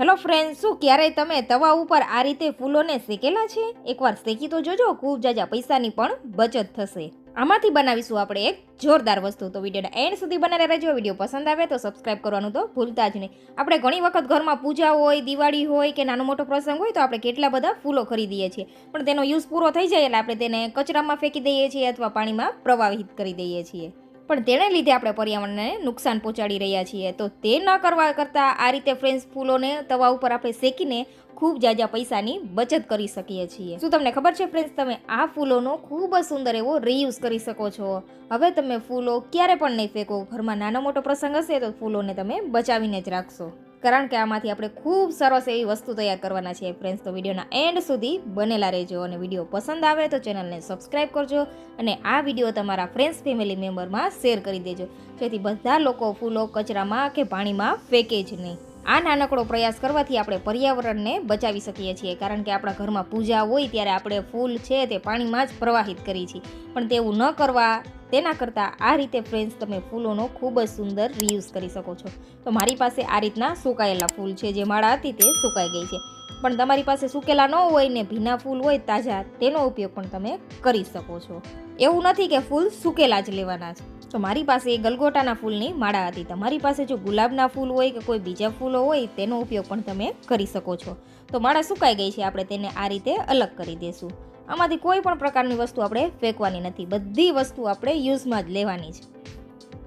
Hello friend શું ક્યારેય તમે તવા ઉપર આ રીતે ફૂલોને શેકેલા છે? એકવાર શેકી તો જોજો, ખૂબ જાજા પૈસાની પણ બચત થશે. આમાંથી બનાવીશું આપણે એક જોરદાર વસ્તુ. તો વિડીયોના એન્ડ સુધી બનાવી રહેજો. વીડિયો પસંદ આવે તો સબસ્ક્રાઈબ કરવાનું તો ભૂલતા જ નહીં. આપણે ઘણી વખત ઘરમાં પૂજા હોય, દિવાળી હોય કે નાનો મોટો પ્રસંગ હોય તો આપણે કેટલા બધા ફૂલો ખરીદીએ છીએ. પણ તેનો યુઝ પૂરો થઈ જાય એટલે આપણે તેને કચરામાં ફેંકી દઈએ છીએ અથવા પાણીમાં પ્રવાહિત કરી દઈએ છીએ. પણ તેણે લીધે આપણે પર્યાવરણને નુકસાન પહોંચાડી રહ્યા છીએ. તો તે ન કરવા કરતાં આ રીતે ફ્રેન્ડ્સ ફૂલોને તવા ઉપર આપણે શેકીને ખૂબ જાજા પૈસાની બચત કરી શકીએ છીએ. શું તમને ખબર છે ફ્રેન્ડ્સ તમે આ ફૂલોનો ખૂબ જ સુંદર એવો રીયુઝ કરી શકો છો. હવે તમે ફૂલો ક્યારે પણ નહીં ફેંકો. ઘરમાં નાનો મોટો પ્રસંગ હશે તો ફૂલોને તમે બચાવીને જ રાખશો. કારણ કે આમાંથી આપણે ખૂબ સરસ એવી વસ્તુ તૈયાર કરવાના છે ફ્રેન્ડ્સ તો વિડીયોના એન્ડ સુધી બનેલા રહેજો અને વીડિયો પસંદ આવે તો ચેનલને સબસ્ક્રાઇબ કરજો અને આ વીડિયો તમારા ફ્રેન્ડ્સ ફેમિલી મેમ્બરમાં શેર કરી દેજો. જેથી બધા લોકો ફૂલો, કચરામાં કે પાણીમાં ફેંકે જ નહીં. આ નાનકડો પ્રયાસ કરવાથી આપણે પર્યાવરણને બચાવી શકીએ છીએ. કારણ કે આપણા ઘરમાં પૂજા હોય ત્યારે આપણે ફૂલ છે તે પાણીમાં જ પ્રવાહિત કરી છીએ પણ તેવું ન કરવા તેના કરતાં આ રીતે ફ્રેન્ડ્સ તમે ફૂલોનો ખૂબ જ સુંદર રીયુઝ કરી શકો છો. તો મારી પાસે આ રીતના સુકાયેલા ફૂલ છે. જે માળા હતી તે સુકાઈ ગઈ છે. પણ તમારી પાસે સુકેલા ન હોય ને ભીના ફૂલ હોય તાજા, તેનો ઉપયોગ પણ તમે કરી શકો છો. એવું નથી કે ફૂલ સુકેલા જ લેવાના છે. તો મારી પાસે એ ગલગોટાના ફૂલની માળા હતી. તમારી પાસે જો ગુલાબના ફૂલ હોય કે કોઈ બીજા ફૂલો હોય, તેનો ઉપયોગ પણ તમે કરી શકો છો. તો માળા સુકાઈ ગઈ છે, આપણે તેને આ રીતે અલગ કરી દઈશું આમાંથી કોઈ પણ પ્રકારની વસ્તુ આપણે ફેંકવાની નથી. બધી વસ્તુ આપણે યુઝમાં જ લેવાની છે.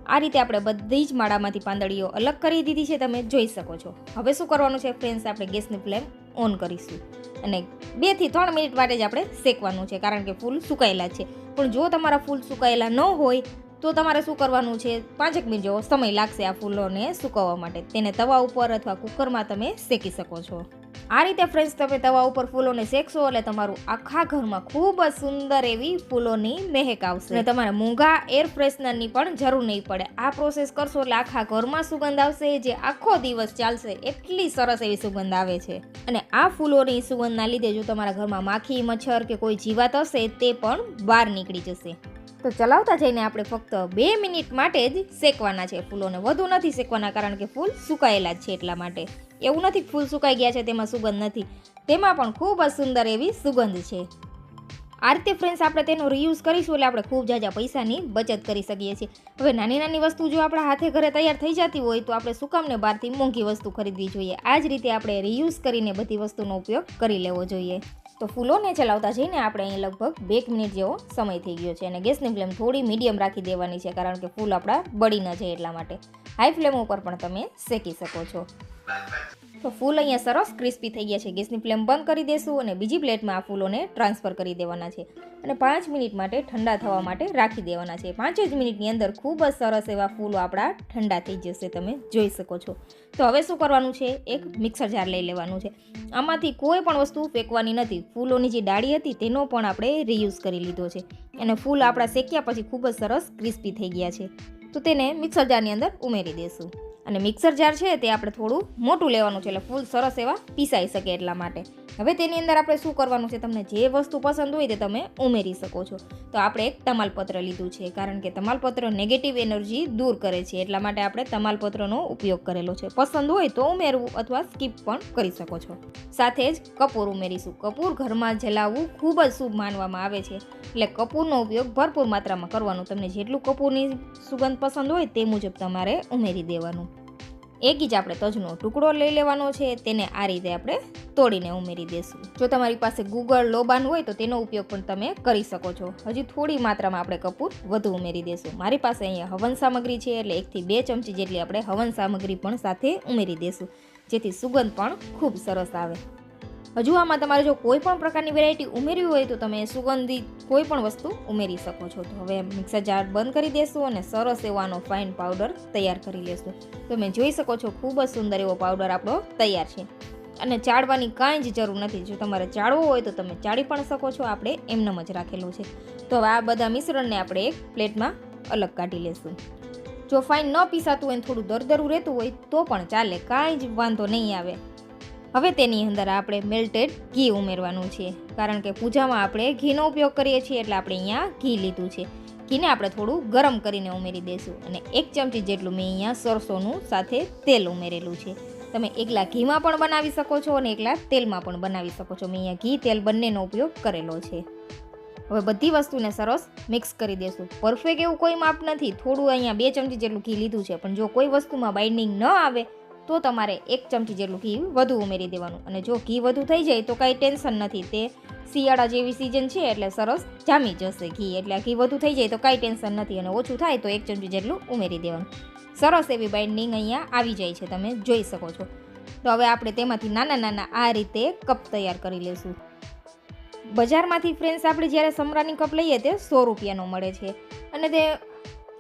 આ રીતે આપણે બધી જ માળામાંથી પાંદડીઓ અલગ કરી દીધી છે, તમે જોઈ શકો છો. હવે શું કરવાનું છે ફ્રેન્ડ્સ, આપણે ગેસની ફ્લેમ ઓન કરીશું. અને બેથી ત્રણ મિનિટ માટે જ આપણે શેકવાનું છે, કારણ કે ફૂલ સુકાયેલા છે. પણ જો તમારા ફૂલ સુકાયેલા ન હોય તો તમારે શું કરવાનું છે? પાંચેક મિનિટ જેવો સમય લાગશે આ ફૂલોને સુકવવા માટે. તેને તવા ઉપર અથવા કુકરમાં તમે શેકી શકો છો. આ રીતે ફ્રેન્ડ્સ તમે તવા ઉપર ફૂલોને શેકશો એટલે તમારું આખા ઘરમાં ખૂબ જ સુંદર એવી ફૂલોની મહેક આવશે. અને તમારે મૂંગા એર ફ્રેશનરની પણ જરૂર નહીં પડે. આ પ્રોસેસ કરશો એટલે આખા ઘરમાં સુગંધ આવશે, જે આખો દિવસ ચાલશે, એટલી સરસ એવી સુગંધ આવે છે. અને આ ફૂલોની સુગંધના લીધે જો તમારા ઘરમાં માખી, મચ્છર કે કોઈ જીવાત હશે, તે પણ બહાર નીકળી જશે. તો ચલાવતા જઈને આપણે ફક્ત બે મિનિટ માટે જ શેકવાના છે. ફૂલોને વધુ નથી શેકવાના કારણ કે ફૂલ સુકાયેલા જ છે એટલા માટે. એવું નથી ફૂલ સુકાઈ ગયા છે, તેમાં સુગંધ નથી. તેમાં પણ ખૂબ જ સુંદર એવી સુગંધ છે. આ રીતે ફ્રેન્ડ્સ આપણે તેનો રીયુઝ કરીશું એટલે આપણે ખૂબ જાજા પૈસાની બચત કરી શકીએ છીએ. હવે નાની નાની વસ્તુ જો આપણા હાથે ઘરે તૈયાર થઈ જતી હોય તો આપણે સુકામને બહારથી મોંઘી વસ્તુ ખરીદવી જોઈએ. આ જ રીતે આપણે રીયુઝ કરીને બધી વસ્તુનો ઉપયોગ કરી લેવો જોઈએ. તો ફૂલોને ચલાવતા જઈને આપણે અહીં લગભગ બે મિનિટ જેવો સમય થઈ ગયો છે અને ગેસની ફ્લેમ થોડી મીડિયમ રાખી દેવાની છે કારણ કે ફૂલ આપણા બળી ન જાય એટલા માટે. હાઈ ફ્લેમ ઉપર પણ તમે શેકી શકો છો. તો ફૂલ અહીંયા સરસ ક્રિસ્પી થઈ ગયા છે. ગેસની ફ્લેમ બંધ કરી દેશું અને બીજી પ્લેટમાં આ ફૂલોને ટ્રાન્સફર કરી દેવાના છે. અને પાંચ મિનિટ માટે ઠંડા થવા માટે રાખી દેવાના છે. પાંચ જ મિનિટની અંદર ખૂબ જ સરસ એવા ફૂલો આપણા ઠંડા થઈ જશે, તમે જોઈ શકો છો. તો હવે શું કરવાનું છે? એક મિક્સર જાર લઈ લેવાનું છે. આમાંથી કોઈ પણ વસ્તુ ફેંકવાની નથી. ફૂલોની જે ડાળી હતી તેનો પણ આપણે રીયુઝ કરી લીધો છે. અને ફૂલ આપણા શેક્યા પછી ખૂબ જ સરસ ક્રિસ્પી થઈ ગયા છે. તો તેને મિક્સર જારની અંદર ઉમેરી દઈશું અને મિક્સર જાર છે તે આપણે થોડું મોટું લેવાનું છે એટલે ફૂલ સરસ એવા પીસાઈ શકે એટલા માટે. હવે તેની અંદર આપણે શું કરવાનું છે? તમને જે વસ્તુ પસંદ હોય તે તમે ઉમેરી શકો છો. તો આપણે એક તમાલપત્ર લીધું છે, કારણ કે તમાલપત્ર નેગેટિવ એનર્જી દૂર કરે છે, એટલા માટે આપણે તમાલપત્રનો ઉપયોગ કરેલો છે. પસંદ હોય તો ઉમેરવું અથવા સ્કીપ પણ કરી શકો છો. સાથે જ કપૂર ઉમેરીશું. કપૂર ઘરમાં જલાવવું ખૂબ જ શુભ માનવામાં આવે છે. એટલે કપૂરનો ઉપયોગ ભરપૂર માત્રામાં કરવાનો. તમને જેટલું કપૂરની સુગંધ પસંદ હોય તે મુજબ તમારે ઉમેરી દેવાનું. એક જ આપણે તજનો ટુકડો લઈ લેવાનો છે, તેને આ રીતે આપણે તોડીને ઉમેરી દેશું. જો તમારી પાસે ગુગળ લોબાન હોય તો તેનો ઉપયોગ પણ તમે કરી શકો છો. હજી થોડી માત્રામાં આપણે કપૂર વધુ ઉમેરી દેશું. મારી પાસે અહીંયા હવન સામગ્રી છે, એટલે એકથી બે ચમચી જેટલી આપણે હવન સામગ્રી પણ સાથે ઉમેરી દેશું, જેથી સુગંધ પણ ખૂબ સરસ આવે. હજુ આમાં તમારે જો કોઈ પણ પ્રકારની વેરાયટી ઉમેરવી હોય તો તમે સુગંધિત કોઈ પણ વસ્તુ ઉમેરી શકો છો. તો હવે મિક્સર જાર બંધ કરી દેશું અને સરસ એવો આનો ફાઇન પાવડર તૈયાર કરી લેશું. તમે જોઈ શકો છો ખૂબ જ સુંદર એવો પાવડર આપણો તૈયાર છે. અને ચાળવાની કાંઈ જ જરૂર નથી. જો તમારે ચાળવો હોય તો તમે ચાળી પણ શકો છો. આપણે એમનેમ જ રાખેલું છે. તો હવે આ બધા મિશ્રણને આપણે એક પ્લેટમાં અલગ કાઢી લેશું. જો ફાઇન ન પીસાતું હોય થોડું દરદરું રહેતું હોય તો પણ ચાલે. કાંઈ જ વાંધો નહીં આવે. હવે તેની અંદર આપણે મેલ્ટેડ ઘી ઉમેરવાનું છે. કારણ કે પૂજામાં આપણે ઘીનો ઉપયોગ કરીએ છીએ એટલે આપણે અહીંયા ઘી લીધું છે. ઘીને આપણે થોડું ગરમ કરીને ઉમેરી દઈશું અને એક ચમચી જેટલું મેં અહીંયા સરસોનું સાથે તેલ ઉમેરેલું છે. તમે એકલા ઘીમાં પણ બનાવી શકો છો અને એકલા તેલમાં પણ બનાવી શકો છો. મેં અહીંયા ઘી, તેલ બંનેનો ઉપયોગ કરેલો છે. હવે બધી વસ્તુને સરસ મિક્સ કરી દેશું પરફેક્ટ એવું કોઈ માપ નથી. થોડું અહીંયા બે ચમચી જેટલું ઘી લીધું છે. પણ જો કોઈ વસ્તુમાં બાઇન્ડિંગ ન આવે તો તમારે એક ચમચી જેટલું ઘી વધુ ઉમેરી દેવાનું. અને જો ઘી વધુ થઈ જાય તો કાંઈ ટેન્શન નથી. તે શિયાળા જેવી સિઝન છે એટલે સરસ જામી જશે ઘી. એટલે ઘી વધુ થઈ જાય તો કાંઈ ટેન્શન નથી અને ઓછું થાય તો એક ચમચી જેટલું ઉમેરી દેવાનું. સરસ એવી બાઇન્ડિંગ અહીંયા આવી જાય છે. તમે જોઈ શકો છો. તો હવે આપણે તેમાંથી નાના નાના આ રીતે કપ તૈયાર કરી લઈશું બજારમાંથી ફ્રેન્ડ્સ આપણે જ્યારે સમરાની કપ લઈએ તે સો રૂપિયાનો મળે છે. અને તે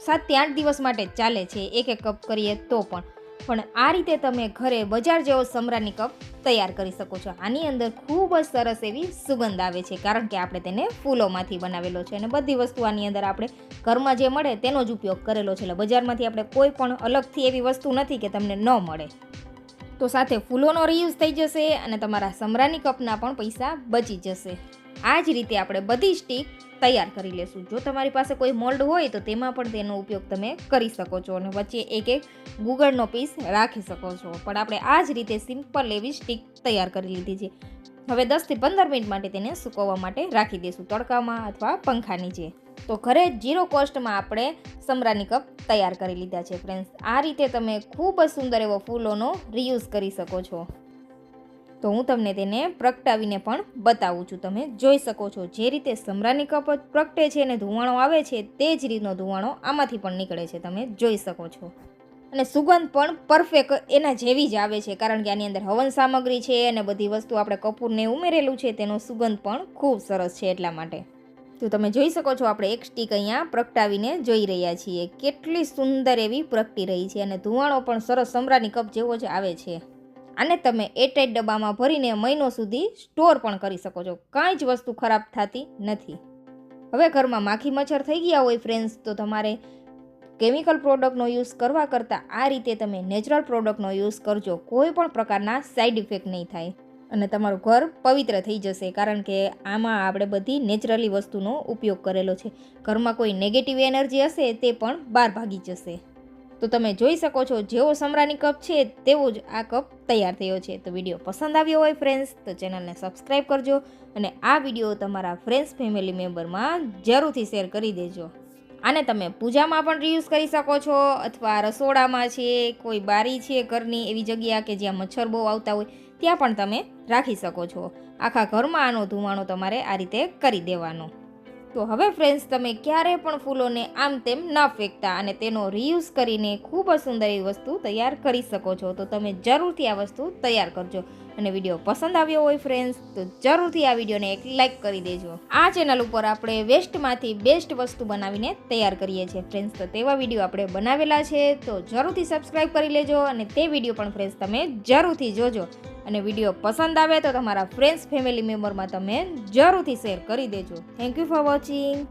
સાતથી આઠ દિવસ માટે ચાલે છે. એક એક કપ કરીએ તો પણ. પણ આ રીતે તમે ઘરે બજાર જેવો સમરાની કપ તૈયાર કરી શકો છો. આની અંદર ખૂબ જ સરસ એવી સુગંધ આવે છે, કારણ કે આપણે તેને ફૂલોમાંથી બનાવેલો છે અને બધી વસ્તુ આની અંદર આપણે ઘરમાં જે મળે તેનો જ ઉપયોગ કરેલો છે. એટલે બજારમાંથી આપણે કોઈ પણ અલગથી એવી વસ્તુ નથી કે તમને ન મળે. તો સાથે ફૂલોનો રીયુઝ થઈ જશે અને તમારા સમરાની કપના પણ પૈસા બચી જશે. આ જ રીતે આપણે બધી સ્ટીક તૈયાર કરી લેશું. જો તમારી પાસે કોઈ મોલ્ડ હોય તો તેમાં પણ તેનો ઉપયોગ તમે કરી શકો છો અને વચ્ચે એક એક ગુગળનો પીસ રાખી શકો છો. પણ આપણે આ જ રીતે સિમ્પલ એવી સ્ટીક તૈયાર કરી લીધી છે. હવે દસથી પંદર મિનિટ માટે તેને સૂકવવા માટે રાખી દઈશું તડકામાં અથવા પંખા નીચે. તો ઘરે જીરો કોસ્ટમાં આપણે સમરાની કપ તૈયાર કરી લીધા છે. ફ્રેન્ડ્સ, આ રીતે તમે ખૂબ જ સુંદર એવો ફૂલોનો રીયુઝ કરી શકો છો. તો હું તમને તેને પ્રગટાવીને પણ બતાવું છું. તમે જોઈ શકો છો જે રીતે સમરાની કપ જ પ્રગટે છે અને ધુવાણો આવે છે તે જ રીતનો ધુવાણો આમાંથી પણ નીકળે છે. તમે જોઈ શકો છો. અને સુગંધ પણ પરફેક્ટ એના જેવી જ આવે છે, કારણ કે આની અંદર હવન સામગ્રી છે અને બધી વસ્તુ આપણે કપૂરને ઉમેરેલું છે, તેનો સુગંધ પણ ખૂબ સરસ છે એટલા માટે. તો તમે જોઈ શકો છો આપણે એક સ્ટીક અહીંયા પ્રગટાવીને જોઈ રહ્યા છીએ. કેટલી સુંદર એવી પ્રગટી રહી છે અને ધુવાણો પણ સરસ સમરાની કપ જેવો જ આવે છે. આને તમે એરટાઈટ ડબ્બામાં ભરીને મહિનો સુધી સ્ટોર પણ કરી શકો છો. કાંઈ જ વસ્તુ ખરાબ થતી નથી. હવે ઘરમાં માખી મચ્છર થઈ ગયા હોય ફ્રેન્ડ્સ તો તમારે કેમિકલ પ્રોડક્ટનો યુઝ કરવા કરતાં આ રીતે તમે નેચરલ પ્રોડક્ટનો યુઝ કરજો. કોઈ પણ પ્રકારના સાઈડ ઇફેક્ટ નહીં થાય. અને તમારું ઘર પવિત્ર થઈ જશે, કારણ કે આમાં આપણે બધી નેચરલી વસ્તુનો ઉપયોગ કરેલો છે. ઘરમાં કોઈ નેગેટિવ એનર્જી હશે, તે પણ બહાર ભાગી જશે. તો તમે જોઈ શકો છો, જેવો સમરાની કપ છે, તેવો જ આ કપ તૈયાર થયો છે. તો વીડિયો પસંદ આવ્યો હોય ફ્રેન્ડ્સ તો ચેનલને સબસ્ક્રાઈબ કરજો અને આ વીડિયો તમારા ફ્રેન્ડ્સ ફેમિલી મેમ્બરમાં જરૂરથી શેર કરી દેજો. આને તમે પૂજામાં પણ રીયુઝ કરી શકો છો, અથવા રસોડામાં છે, કોઈ બારી છે ઘરની એવી જગ્યા કે જ્યાં મચ્છર બહુ આવતા હોય, ત્યાં પણ તમે રાખી શકો છો. આખા ઘરમાં આનો ધુમાણો તમારે આ રીતે કરી દેવાનો. તો હવે ફ્રેન્ડ્સ તમે ક્યારે પણ ફૂલોને આમ તેમ ન ફેંકતા અને તેનો રીયુઝ કરીને ખૂબ જ સુંદર એવી વસ્તુ તૈયાર કરી શકો છો, તો તમે જરૂરથી આ વસ્તુ તૈયાર કરજો. અને વીડિયો પસંદ આવ્યો હોય ફ્રેન્ડ્સ તો જરૂરથી આ વિડીયોને એક લાઇક કરી દેજો. આ ચેનલ ઉપર આપણે વેસ્ટમાંથી બેસ્ટ વસ્તુ બનાવીને તૈયાર કરીએ છીએ. ફ્રેન્ડ્સ તો તેવા વીડિયો આપણે બનાવેલા છે, તો જરૂરથી સબસ્ક્રાઈબ કરી લેજો અને તે વીડિયો પણ ફ્રેન્ડ્સ તમે જરૂરથી જોજો. અને વીડિયો પસંદ આવે તો તમારા ફ્રેન્ડ્સ ફેમિલી મેમ્બરમાં તમે જરૂરથી શેર કરી દેજો. Thank you for watching